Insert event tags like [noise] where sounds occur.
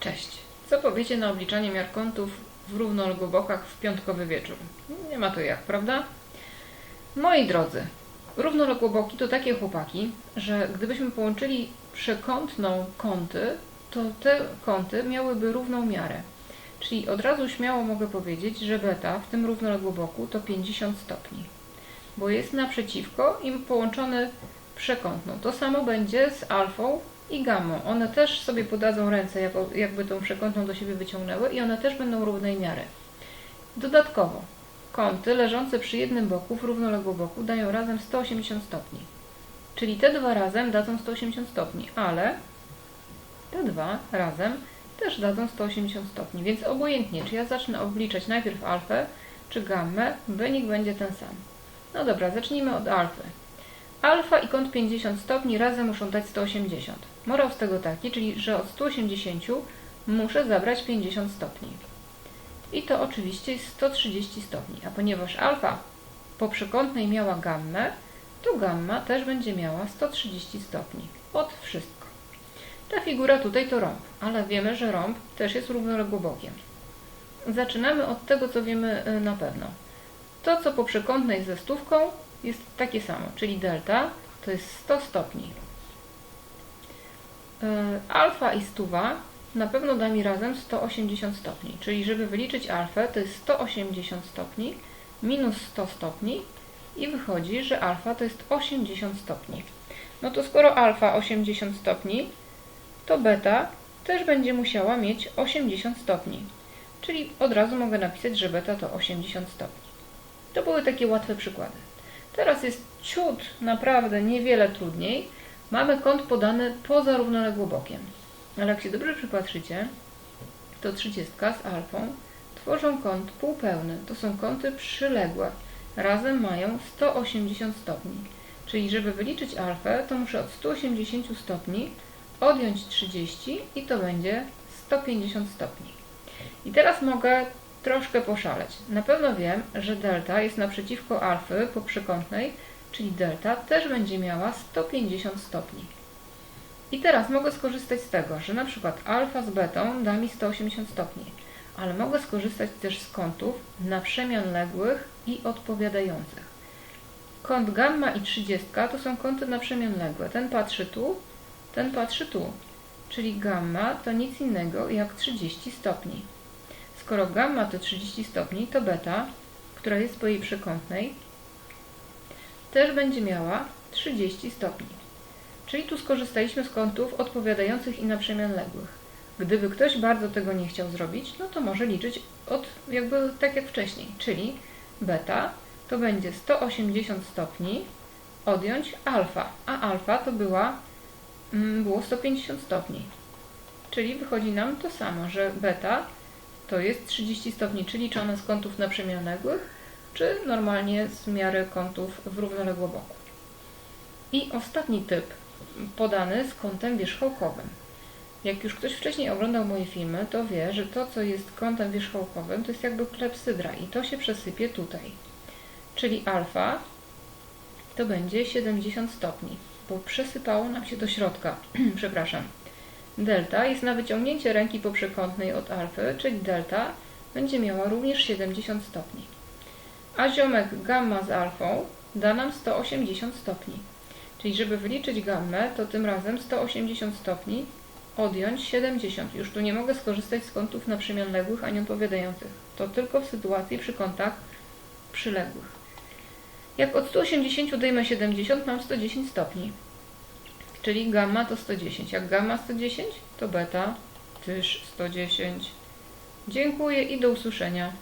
Cześć. Co powiecie na obliczanie miar kątów w równoległobokach w piątkowy wieczór? Nie ma to jak, prawda? Moi drodzy, równoległoboki to takie chłopaki, że gdybyśmy połączyli przekątną kąty, to te kąty miałyby równą miarę. Czyli od razu śmiało mogę powiedzieć, że beta w tym równoległoboku to 50 stopni, bo jest naprzeciwko i połączony przekątną. To samo będzie z alfą i gammą. One też sobie podadzą ręce, jakby tą przekątną do siebie wyciągnęły i one też będą równej miary. Dodatkowo, kąty leżące przy jednym boku w równoległoboku dają razem 180 stopni. Czyli te dwa razem dadzą 180 stopni, ale te dwa razem też dadzą 180 stopni, więc obojętnie, czy ja zacznę obliczać najpierw alfę, czy gammę, wynik będzie ten sam. No dobra, zacznijmy od alfy. Alfa i kąt 50 stopni razem muszą dać 180. Morał z tego taki, czyli że od 180 muszę zabrać 50 stopni. I to oczywiście jest 130 stopni, a ponieważ alfa po przekątnej miała gammę, to gamma też będzie miała 130 stopni. Od wszystko. Ta figura tutaj to rąb, ale wiemy, że rąb też jest równoległobokiem. Zaczynamy od tego, co wiemy y, na pewno. To, co po przekątnej ze stówką, jest takie samo, czyli delta to jest 100 stopni. Y, Alfa i stuwa na pewno da mi razem 180 stopni, czyli żeby wyliczyć alfę to jest 180 stopni minus 100 stopni i wychodzi, że alfa to jest 80 stopni. No to skoro alfa 80 stopni, to beta też będzie musiała mieć 80 stopni. Czyli od razu mogę napisać, że beta to 80 stopni. To były takie łatwe przykłady. Teraz jest ciut, naprawdę niewiele trudniej. Mamy kąt podany poza równoległobokiem. Ale jak się dobrze przypatrzycie, to 30 z alfą tworzą kąt półpełny. To są kąty przyległe. Razem mają 180 stopni. Czyli żeby wyliczyć alfę, to muszę od 180 stopni odjąć 30 i to będzie 150 stopni. I teraz mogę troszkę poszaleć. Na pewno wiem, że delta jest naprzeciwko alfy po przekątnej, czyli delta też będzie miała 150 stopni. I teraz mogę skorzystać z tego, że na przykład alfa z betą da mi 180 stopni, ale mogę skorzystać też z kątów na przemian ległych i odpowiadających. Kąt gamma i 30 to są kąty na przemian ległe. Ten patrzy tu, ten patrzy tu, czyli gamma to nic innego jak 30 stopni. Skoro gamma to 30 stopni, to beta, która jest po jej przekątnej, też będzie miała 30 stopni. Czyli tu skorzystaliśmy z kątów odpowiadających i na przemian ległych. Gdyby ktoś bardzo tego nie chciał zrobić, no to może liczyć od jakby tak jak wcześniej, czyli beta to będzie 180 stopni odjąć alfa, a alfa to była, mm, było 150 stopni. Czyli wychodzi nam to samo, że beta to jest 30 stopni, czy liczone z kątów naprzemianległych, czy normalnie z miary kątów w równoległoboku. I ostatni typ, podany z kątem wierzchołkowym. Jak już ktoś wcześniej oglądał moje filmy, to wie, że to, co jest kątem wierzchołkowym, to jest jakby klepsydra i to się przesypie tutaj. Czyli alfa to będzie 70 stopni, bo przesypało nam się do środka. [clears throat] Przepraszam. Delta jest na wyciągnięcie ręki poprzekątnej od alfy, czyli delta będzie miała również 70 stopni. A ziomek gamma z alfą da nam 180 stopni. Czyli żeby wyliczyć gammę, to tym razem 180 stopni odjąć 70. Już tu nie mogę skorzystać z kątów naprzemianległych ani odpowiadających. To tylko w sytuacji przy kątach przyległych. Jak od 180 odejmę 70, mam 110 stopni. Czyli gamma to 110. Jak gamma 110, to beta też 110. Dziękuję i do usłyszenia.